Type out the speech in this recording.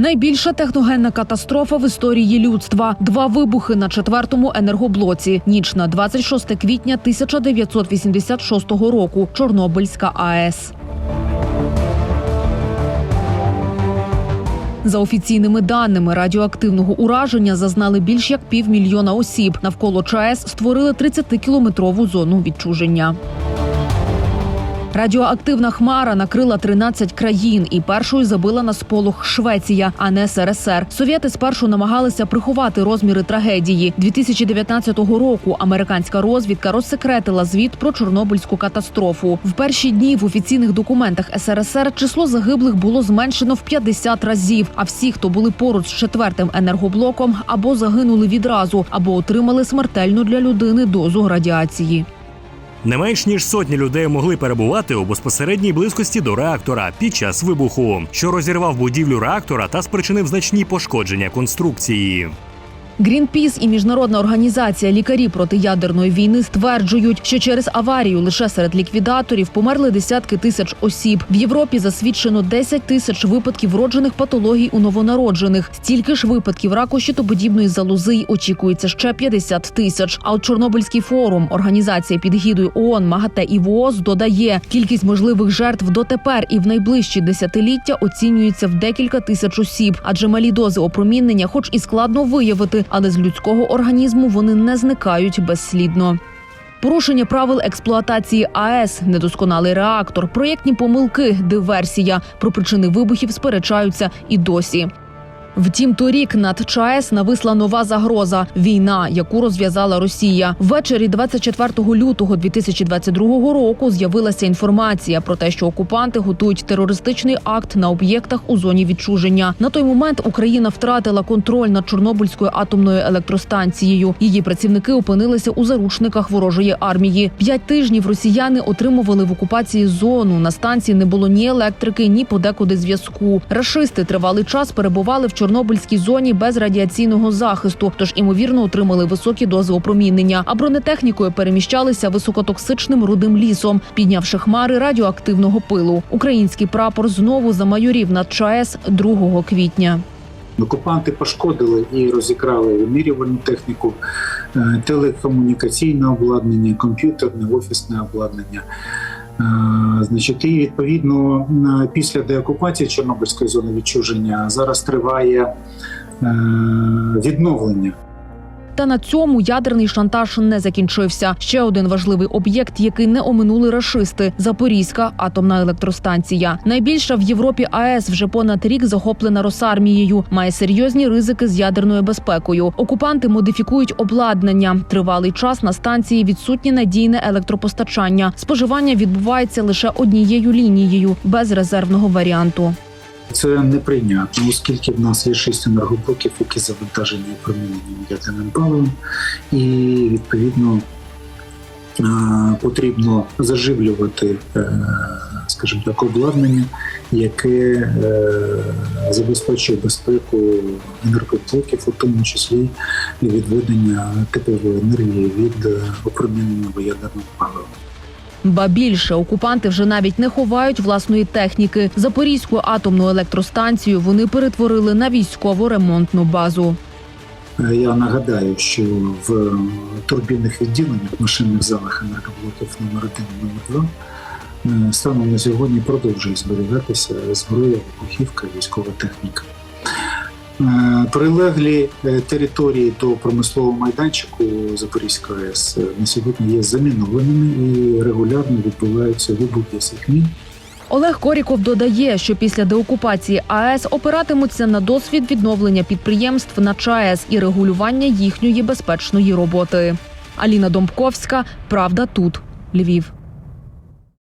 Найбільша техногенна катастрофа в історії людства. Два вибухи на четвертому енергоблоці. Ніч на 26 квітня 1986 року. Чорнобильська АЕС. За офіційними даними, радіоактивного ураження зазнали більш як півмільйона осіб. Навколо ЧАЕС створили 30-кілометрову зону відчуження. Радіоактивна хмара накрила 13 країн і першою забила на сполох Швеція, а не СРСР. Совєти спершу намагалися приховати розміри трагедії. 2019 року американська розвідка розсекретила звіт про Чорнобильську катастрофу. В перші дні в офіційних документах СРСР число загиблих було зменшено в 50 разів. А всі, хто були поруч з четвертим енергоблоком, або загинули відразу, або отримали смертельну для людини дозу радіації. Не менш ніж сотні людей могли перебувати у безпосередній близькості до реактора під час вибуху, що розірвав будівлю реактора та спричинив значні пошкодження конструкції. Грінпіс і міжнародна організація лікарі проти ядерної війни стверджують, що через аварію лише серед ліквідаторів померли десятки тисяч осіб. В Європі засвідчено 10 тисяч випадків вроджених патологій у новонароджених. Стільки ж випадків раку щитоподібної залози й очікується ще 50 тисяч. А от Чорнобильський форум, організація під гідою ООН, МАГАТЕ і ВООЗ додає, кількість можливих жертв дотепер і в найближчі десятиліття оцінюється в декілька тисяч осіб, адже малі дози опромінення, хоч і складно виявити, але з людського організму вони не зникають безслідно. Порушення правил експлуатації АЕС, недосконалий реактор, проєктні помилки, диверсія. Про причини вибухів сперечаються і досі. Втім, торік над ЧАЕС нависла нова загроза війна, яку розв'язала Росія. Ввечері 24 лютого 2022 року з'явилася інформація про те, що окупанти готують терористичний акт на об'єктах у зоні відчуження. На той момент Україна втратила контроль над Чорнобильською атомною електростанцією. Її працівники опинилися у заручниках ворожої армії. П'ять тижнів росіяни отримували в окупації зону. На станції не було ні електрики, ні подекуди зв'язку. Рашисти тривалий час перебували в Чорнобильській зоні без радіаційного захисту, тож імовірно отримали високі дози опромінення. А бронетехнікою переміщалися високотоксичним рудим лісом, піднявши хмари радіоактивного пилу. Український прапор знову замайорів над ЧАЕС 2 квітня. Окупанти пошкодили і розікрали вимірювальну техніку, е, телекомунікаційне обладнання, комп'ютерне, офісне обладнання. Е, Значить, і відповідно після деокупації Чорнобильської зони відчуження зараз триває е, відновлення. Та на цьому ядерний шантаж не закінчився. Ще один важливий об'єкт, який не оминули рашисти Запорізька атомна електростанція. Найбільша в Європі АЕС вже понад рік захоплена Росармією. Має серйозні ризики з ядерною безпекою. Окупанти модифікують обладнання. Тривалий час на станції відсутнє надійне електропостачання. Споживання відбувається лише однією лінією без резервного варіанту. Це неприйнятно, оскільки в нас є шість енергоблоків, які завантажені проміненням ядерним паливом, і відповідно е, потрібно заживлювати, е, скажімо так, обладнання, яке е, забезпечує безпеку енергоблоків, у тому числі і відведення теплової енергії від опроміненого ядерного палива. Ба більше окупанти вже навіть не ховають власної техніки. Запорізьку атомну електростанцію вони перетворили на військову ремонтну базу. Е, Я нагадаю, що в турбінних відділеннях машинних залах енергоблоків номер 1 і номер 2 е, станом на сьогодні продовжує зберігатися зброя, вибухівка, військова техніка. Е, Прилеглі е, території до промислового майданчику Запорізької АЕС е, на сьогодні є замінованими і регулярно відбуваються вибухи цих мін. Олег Коріков додає, що після деокупації АЕС опиратимуться на досвід відновлення підприємств на ЧАЕС і регулювання їхньої безпечної роботи. Аліна Домбковська, правда, тут Львів.